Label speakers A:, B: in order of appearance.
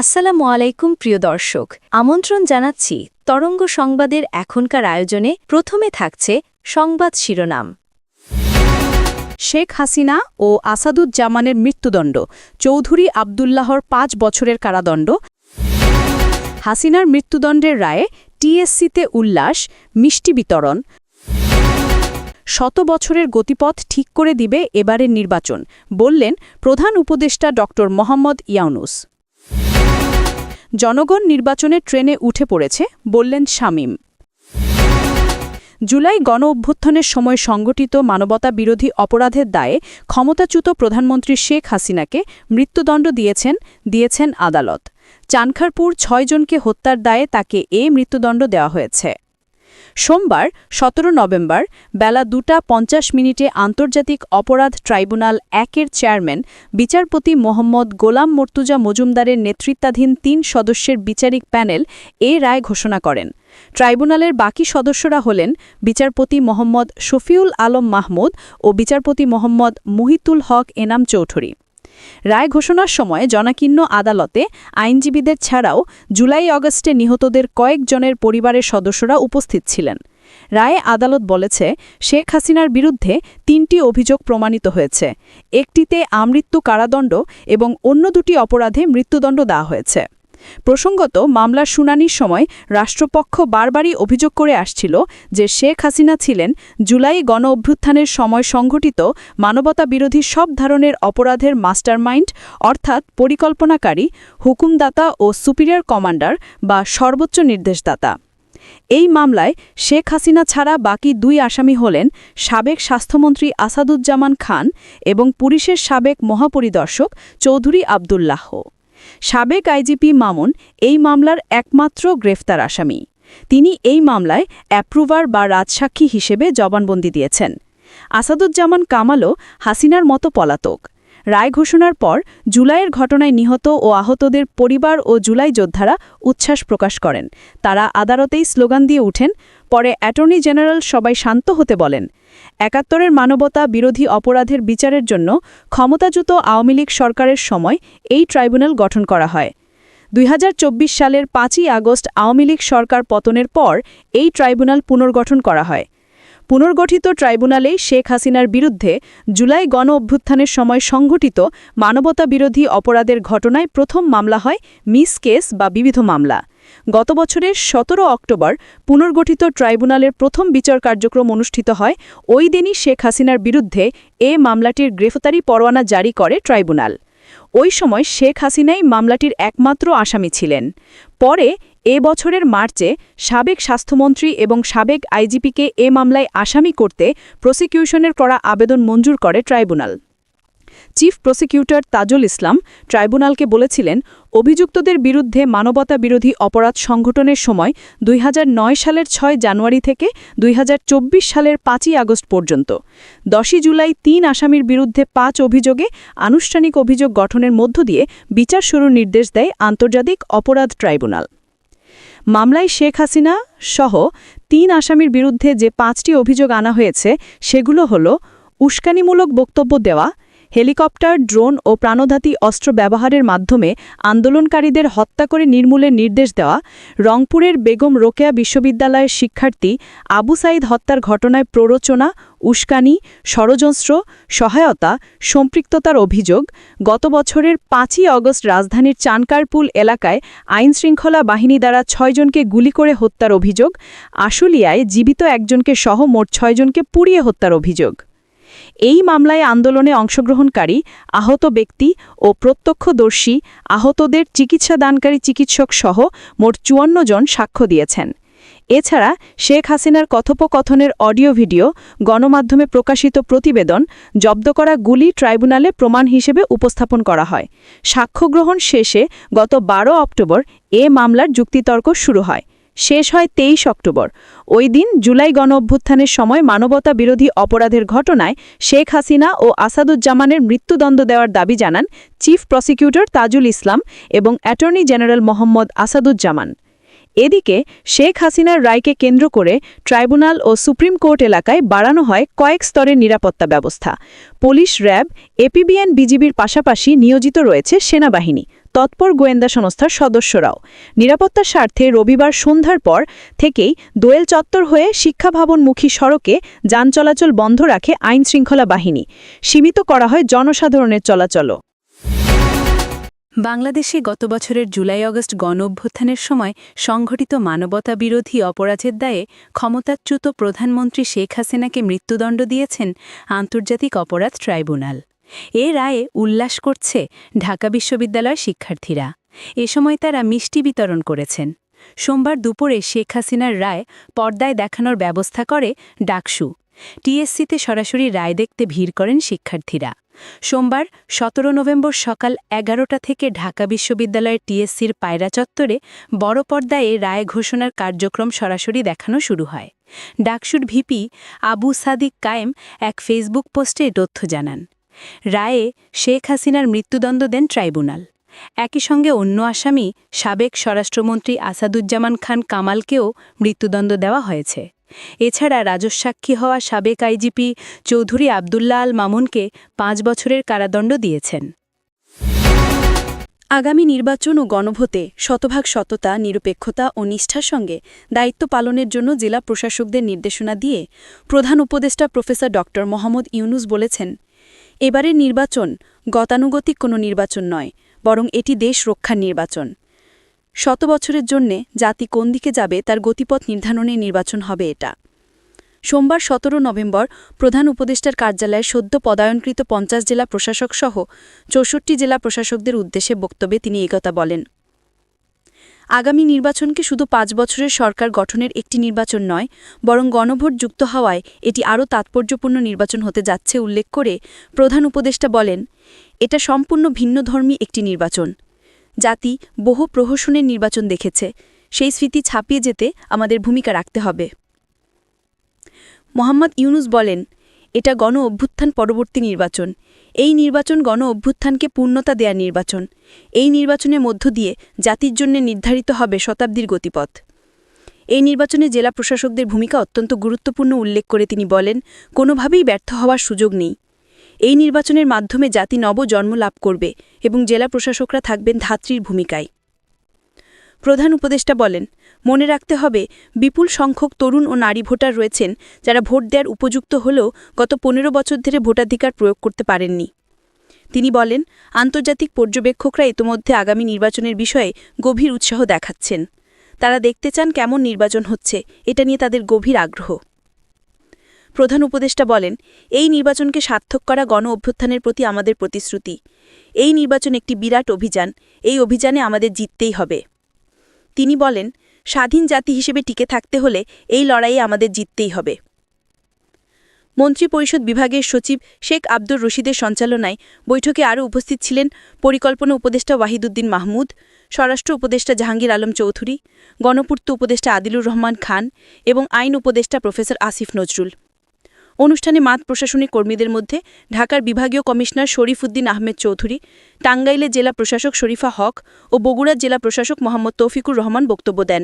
A: আসসালামু আলাইকুম, প্রিয় দর্শক। আমন্ত্রণ জানাচ্ছি তরঙ্গ সংবাদের এখনকার আয়োজনে প্রথমে থাকছে সংবাদ শিরোনাম।
B: শেখ হাসিনা ও আসাদুজ্জামানের মৃত্যুদণ্ড, চৌধুরী আবদুল্লাহর পাঁচ বছরের কারাদণ্ড। হাসিনার মৃত্যুদণ্ডের রায়ে টিএসসিতে উল্লাস, মিষ্টি বিতরণ। শত বছরের গতিপথ ঠিক করে দিবে এবারের নির্বাচন, বললেন প্রধান উপদেষ্টা ড মোহাম্মদ ইয়াউনুস। জনগণ নির্বাচনের ট্রেনে উঠে পড়েছে, বললেন শামীম। জুলাই গণ অভ্যুত্থানের সময় সংগঠিত মানবতা বিরোধী অপরাধের দায়ে ক্ষমতাচ্যুত প্রধানমন্ত্রী শেখ হাসিনাকে মৃত্যুদণ্ড দিয়েছেন দিয়েছেন আদালত। চানখারপুর ছয়জনকে হত্যার দায়ে তাকে এ মৃত্যুদণ্ড দেওয়া হয়েছে। সোমবার, সতেরো নভেম্বর, বেলা দুটা পঞ্চাশ মিনিটে আন্তর্জাতিক অপরাধ ট্রাইব্যুনাল একের চেয়ারম্যান, বিচারপতি মোহাম্মদ গোলাম মর্তুজা মজুমদারের নেতৃত্বাধীন তিন সদস্যের বিচারিক প্যানেল এ রায় ঘোষণা করেন। ট্রাইব্যুনালের বাকি সদস্যরা হলেন বিচারপতি মোহাম্মদ শফিউল আলম মাহমুদ ও বিচারপতি মোহাম্মদ মুহিতুল হক এনাম চৌধুরী। রায় ঘোষণার সময় জনাকীর্ণ আদালতে আইনজীবীদের ছাড়াও জুলাই অগস্টে নিহতদের কয়েকজনের পরিবারের সদস্যরা উপস্থিত ছিলেন। রায়ে আদালত বলেছে, শেখ হাসিনার বিরুদ্ধে তিনটি অভিযোগ প্রমাণিত হয়েছে। একটিতে আমৃত্যু কারাদণ্ড এবং অন্য দুটি অপরাধে মৃত্যুদণ্ড দেওয়া হয়েছে। প্রসঙ্গত, মামলার শুনানির সময় রাষ্ট্রপক্ষ বারবারই অভিযোগ করে আসছিল যে শেখ হাসিনা ছিলেন জুলাই গণ অভ্যুত্থানের সময় সংঘটিত মানবতা বিরোধী সব ধরনের অপরাধের মাস্টারমাইন্ড, অর্থাৎ পরিকল্পনাকারী, হুকুমদাতা ও সুপিরিয়র কমান্ডার বা সর্বোচ্চ নির্দেশদাতা। এই মামলায় শেখ হাসিনা ছাড়া বাকি দুই আসামি হলেন সাবেক স্বাস্থ্যমন্ত্রী আসাদুজ্জামান খান এবং পুলিশের সাবেক মহাপরিদর্শক চৌধুরী আবদুল্লাহ। সাবেক আইজিপি মামুন এই মামলার একমাত্র গ্রেফতার আসামি। তিনি এই মামলায় অ্যাপ্রুভার বা রাজসাক্ষী হিসেবে জবানবন্দি দিয়েছেন। আসাদুজ্জামান কামালও হাসিনার মতো পলাতক। রায় ঘোষণার পর জুলাইয়ের ঘটনায় নিহত ও আহতদের পরিবার ও জুলাই যোদ্ধারা উচ্ছ্বাস প্রকাশ করেন। তারা আদালতেই স্লোগান দিয়ে উঠেন পরে অ্যাটর্নি জেনারেল সবাই শান্ত হতে বলেন। একাত্তরের মানবতা বিরোধী অপরাধের বিচারের জন্য ক্ষমতাচ্যুত আওয়ামী লীগ সরকারের সময় এই ট্রাইব্যুনাল গঠন করা হয়। দুই হাজার চব্বিশ সালের পাঁচই আগস্ট আওয়ামী লীগ সরকার পতনের পর এই ট্রাইব্যুনাল পুনর্গঠন করা হয়। পুনর্গঠিত ট্রাইব্যুনালেই শেখ হাসিনার বিরুদ্ধে জুলাই গণ অভ্যুত্থানের সময় সংঘটিত মানবতা বিরোধী অপরাধের ঘটনায় প্রথম মামলা হয় মিস কেস বা বিবিধ মামলা। গত বছরের সতেরো অক্টোবর পুনর্গঠিত ট্রাইব্যুনালের প্রথম বিচার কার্যক্রম অনুষ্ঠিত হয়, ওই দিনই শেখ হাসিনার বিরুদ্ধে এ মামলাটির গ্রেফতারি পরোয়ানা জারি করে ট্রাইব্যুনাল। ওই সময় শেখ হাসিনাই মামলাটির একমাত্র আসামি ছিলেন। পরে এ বছরের মার্চে সাবেক স্বাস্থ্যমন্ত্রী এবং সাবেক আইজিপিকে এ মামলায় আসামি করতে প্রসিকিউশনের করা আবেদন মঞ্জুর করে tribunal. Chief prosecutor Tajul Islam ট্রাইব্যুনালকে বলেছিলেন, অভিযুক্তদের বিরুদ্ধে মানবতা বিরোধী অপরাধ সংগঠনের সময় দুই হাজার নয় সালের ছয় জানুয়ারি থেকে দুই হাজার চব্বিশ সালের পাঁচই আগস্ট পর্যন্ত। দশই জুলাই তিন আসামির বিরুদ্ধে পাঁচ অভিযোগে আনুষ্ঠানিক অভিযোগ গঠনের মধ্য দিয়ে বিচার শুরুর নির্দেশ দেয় আন্তর্জাতিক অপরাধ ট্রাইব্যুনাল। মামলায় শেখ হাসিনা সহ তিন আসামির বিরুদ্ধে যে পাঁচটি অভিযোগ আনা হয়েছে, সেগুলো হল, উস্কানিমূলক বক্তব্য দেওয়া হেলিকপ্টার, ড্রোন ও প্রাণঘাতী অস্ত্র ব্যবহারের মাধ্যমে আন্দোলনকারীদের হত্যা করে নির্মূলের নির্দেশ দেওয়া রংপুরের বেগম রোকেয়া বিশ্ববিদ্যালয়ের শিক্ষার্থী আবু সাইদ হত্যার ঘটনায় প্ররোচনা, উস্কানি, ষড়যন্ত্র, সহায়তা, সম্পৃক্ততার অভিযোগ, গত বছরের পাঁচই অগস্ট রাজধানীর চানকারপুল এলাকায় আইনশৃঙ্খলা বাহিনী দ্বারা ছয়জনকে গুলি করে হত্যার অভিযোগ, আশুলিয়ায় জীবিত একজনকে সহ মোট ছয়জনকে পুড়িয়ে হত্যার অভিযোগ। এই মামলায় আন্দোলনে অংশগ্রহণকারী আহত ব্যক্তি ও প্রত্যক্ষদর্শী আহতদের চিকিৎসাদানকারী চিকিৎসক সহ মোট চুয়ান্ন জন সাক্ষ্য দিয়েছেন। এছাড়া শেখ হাসিনার কথোপকথনের অডিও ভিডিও, গণমাধ্যমে প্রকাশিত প্রতিবেদন জব্দ করা গুলি ট্রাইব্যুনালে প্রমাণ হিসেবে উপস্থাপন করা হয়। সাক্ষ্যগ্রহণ শেষে গত ১২ অক্টোবর এ মামলার যুক্তিতর্ক শুরু হয়। শেষ হয় তেইশ অক্টোবর। ওই দিন জুলাই গণ অভ্যুত্থানের সময় মানবতা বিরোধী অপরাধের ঘটনায় শেখ হাসিনা ও আসাদুজ্জামানের মৃত্যুদণ্ড দেওয়ার দাবি জানান চিফ প্রসিকিউটর তাজুল ইসলাম এবং অ্যাটর্নি জেনারেল মোহাম্মদ আসাদুজ্জামান। এদিকে শেখ হাসিনার রায়কে কেন্দ্র করে ট্রাইব্যুনাল ও সুপ্রিম কোর্ট এলাকায় বাড়ানো হয় কয়েক স্তরের নিরাপত্তা ব্যবস্থা। পুলিশ, র্যাব এপিবিএন বিজিবির পাশাপাশি নিয়োজিত রয়েছে সেনাবাহিনী।
C: তৎপর গোয়েন্দা সংস্থার সদস্যরাও। নিরাপত্তার স্বার্থে রবিবার সন্ধ্যার পর থেকেই দোয়েল চত্বর হয়ে শিক্ষা ভবনমুখী সড়কে যান চলাচল বন্ধ রাখে আইন শৃঙ্খলা বাহিনী। সীমিত করা হয় জনসাধারণের চলাচলও।
B: বাংলাদেশে গত বছরের জুলাই আগস্ট গণ অভ্যুত্থানের সময় সংঘটিত মানবতা বিরোধী অপরাধের দায়ে ক্ষমতাচ্যুত প্রধানমন্ত্রী শেখ হাসিনাকে মৃত্যুদণ্ড দিয়েছেন আন্তর্জাতিক অপরাধ ট্রাইব্যুনাল। এ রায়ে উল্লাস করছে ঢাকা বিশ্ববিদ্যালয় শিক্ষার্থীরা। এ সময় তারা মিষ্টি বিতরণ করেছেন। সোমবার দুপুরে শেখ হাসিনার রায় পর্দায় দেখানোর ব্যবস্থা করে ডাকসু। টিএসসিতে সরাসরি রায় দেখতে ভিড় করেন শিক্ষার্থীরা। সোমবার সতেরো নভেম্বর সকাল এগারোটা থেকে ঢাকা বিশ্ববিদ্যালয়ের টিএসসির পায়রা চত্বরে বড় পর্দায় রায় ঘোষণার কার্যক্রম সরাসরি দেখানো শুরু হয়। ডাকসুর ভিপি আবু সাদিক কায়েম এক ফেসবুক পোস্টে তথ্য জানান। রায়ে শেখ হাসিনার মৃত্যুদণ্ড দেন ট্রাইব্যুনাল। একই সঙ্গে অন্য আসামি সাবেক স্বরাষ্ট্রমন্ত্রী আসাদুজ্জামান খান কামালকেও মৃত্যুদণ্ড দেওয়া হয়েছে। এছাড়া রাজস্বাক্ষী হওয়া সাবেক আইজিপি চৌধুরী আবদুল্লা আল মামুনকে পাঁচ বছরের কারাদণ্ড দিয়েছেন। আগামী নির্বাচন ও গণভোটে শতভাগ সততা, নিরপেক্ষতা ও নিষ্ঠার সঙ্গে দায়িত্ব পালনের জন্য জেলা প্রশাসকদের নির্দেশনা দিয়ে প্রধান উপদেষ্টা প্রফেসর ড মোহাম্মদ ইউনুস বলেছেন এবারের নির্বাচন গতানুগতিক কোনো নির্বাচন নয়, বরং এটি দেশ রক্ষার নির্বাচন। শত বছরের জন্যে জাতি কোন দিকে যাবে তার গতিপথ নির্ধারণে নির্বাচন হবে এটা। সোমবার সতেরো নভেম্বর প্রধান উপদেষ্টার কার্যালয়ে সদ্য পদায়নকৃত পঞ্চাশ জেলা প্রশাসক সহ চৌষট্টি জেলা প্রশাসকদের উদ্দেশ্যে বক্তব্যে তিনি একথা বলেন। আগামী নির্বাচনকে শুধু পাঁচ বছরের সরকার গঠনের একটি নির্বাচন নয়, বরং গণভোট যুক্ত হওয়ায় এটি আরও তাৎপর্যপূর্ণ নির্বাচন হতে যাচ্ছে উল্লেখ করে প্রধান উপদেষ্টা বলেন, এটা সম্পূর্ণ ভিন্নধর্মী একটি নির্বাচন। জাতি বহু প্রহসনের নির্বাচন দেখেছে। সেই স্মৃতি ছাপিয়ে যেতে আমাদের ভূমিকা রাখতে হবে। মোহাম্মদ ইউনুস বলেন, এটা গণ অভ্যুত্থান পরবর্তী নির্বাচন। এই নির্বাচন গণ অভ্যুত্থানকে পূর্ণতা দেয়া নির্বাচন। এই নির্বাচনের মধ্য দিয়ে জাতির জন্য নির্ধারিত হবে শতাব্দীর গতিপথ। এই নির্বাচনে জেলা প্রশাসকদের ভূমিকা অত্যন্ত গুরুত্বপূর্ণ উল্লেখ করে তিনি বলেন, কোনোভাবেই ব্যর্থ হওয়ার সুযোগ নেই। এই নির্বাচনের মাধ্যমে জাতি নব জন্ম লাভ করবে এবং জেলা প্রশাসকরা থাকবেন ধাত্রীর ভূমিকায়। প্রধান উপদেষ্টা বলেন, মনে রাখতে হবে, বিপুল সংখ্যক তরুণ ও নারী ভোটার রয়েছেন যারা ভোট দেওয়ার উপযুক্ত হলেও গত পনেরো বছর ধরে ভোটাধিকার প্রয়োগ করতে পারেননি। তিনি বলেন, আন্তর্জাতিক পর্যবেক্ষকরা ইতোমধ্যে আগামী নির্বাচনের বিষয়ে গভীর উৎসাহ দেখাচ্ছেন। তারা দেখতে চান কেমন নির্বাচন হচ্ছে, এটা নিয়ে তাদের গভীর আগ্রহ। প্রধান উপদেষ্টা বলেন, এই নির্বাচনকে সার্থক করা গণ অভ্যুত্থানের প্রতি আমাদের প্রতিশ্রুতি। এই নির্বাচন একটি বিরাট অভিযান, এই অভিযানে আমাদের জিততেই হবে। তিনি বলেন, স্বাধীন জাতি হিসেবে টিকে থাকতে হলে এই লড়াইয়ে আমাদের জিততেই হবে। মন্ত্রিপরিষদ বিভাগের সচিব শেখ আব্দুর রশিদের সঞ্চালনায় বৈঠকে আরও উপস্থিত ছিলেন পরিকল্পনা উপদেষ্টা ওয়াহিদুদ্দিন মাহমুদ, স্বরাষ্ট্র উপদেষ্টা জাহাঙ্গীর আলম চৌধুরী, গণপূর্ত উপদেষ্টা আদিলুর রহমান খান এবং আইন উপদেষ্টা প্রফেসর আসিফ নজরুল। অনুষ্ঠানে মাত প্রশাসনিক কর্মীদের মধ্যে ঢাকার বিভাগীয় কমিশনার শরীফ উদ্দিন আহমেদ চৌধুরী টাঙ্গাইলে জেলা প্রশাসক শরীফা হক ও বগুড়া জেলা প্রশাসক মোহাম্মদ তৌফিকুর রহমান বক্তব্য দেন।